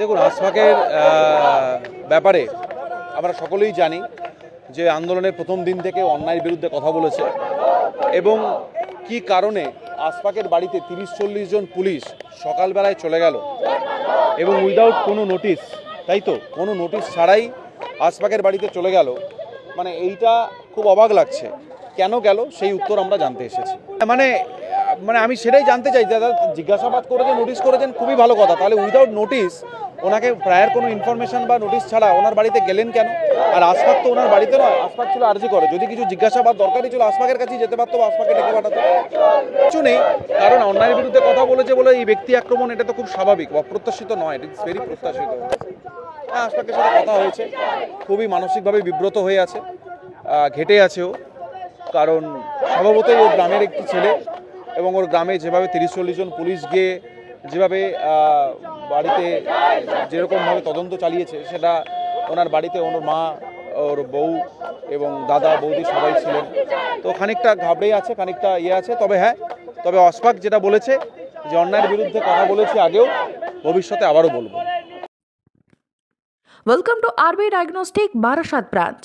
দেখুন, আশফাকের ব্যাপারে আমরা সকলেই জানি যে আন্দোলনের প্রথম দিন থেকে অন্যায়ের বিরুদ্ধে কথা বলেছে এবং কি কারণে আশফাকের বাড়িতে তিরিশ চল্লিশ জন পুলিশ সকালবেলায় চলে গেল এবং উইদাউট কোনো নোটিশ তাই তো? কোনো নোটিশ ছাড়াই আশফাকের বাড়িতে চলে গেল। মানে এইটা খুব অবাক লাগছে। কেন গেল? সেই উত্তর আমরা জানতে এসেছি। মানে মানে আমি সেটাই জানতে চাই, দাদা জিজ্ঞাসাবাদ করেছেন নোটিশ করেছেন, খুবই ভালো কথা। তাহলে উইদাউট নোটিশ ওনাকে প্রায়ের কোনো ইনফরমেশন বা নোটিশ ছাড়া ওনার বাড়িতে গেলেন কেন? আর আশফাক তো ওনার বাড়িতে নয়, আশফাক ছিল আর্জি করে। যদি কিছু জিজ্ঞাসাবাদ দরকারই ছিল, আশফাকের কাছেই যেতে পারতো বা আশফাকে ডেকে পাঠাতো। কিছু নেই, কারণ অন্যায়ের বিরুদ্ধে কথা বলেছে বলে এই ব্যক্তি আক্রমণ, এটা তো খুব স্বাভাবিক অপ্রত্যাশিত নয় ইট ইস ভেরি প্রত্যাশিত। হ্যাঁ আশফাকের সাথে কথা হয়েছে, খুবই মানসিকভাবে বিব্রত হয়ে আছে ঘেটে আছে ও, কারণ স্বভাবতই ও গ্রামের একটি ছেলে। এবং ওর গ্রামে যেভাবে তিরিশ চল্লিশ জন পুলিশ গিয়ে যেভাবে বাড়িতে যেরকমভাবে তদন্ত চালিয়েছে, সেটা ওনার বাড়িতে ওনার মা, ওর বউ এবং দাদা, বৌদি সবাই ছিলেন তো খানিকটা ঘাবড়েই আছে, খানিকটা ইয়ে আছে, তবে হ্যাঁ তবে অশফাক যেটা বলেছে যে অন্যায়ের বিরুদ্ধে কথা বলেছে আগেও, ভবিষ্যতে আবারও বলব welcome to RB Diagnostic Barasat branch.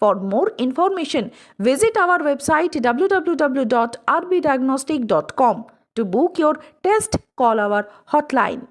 For more information, visit our website www.rbdiagnostic.com. To book your test, call our hotline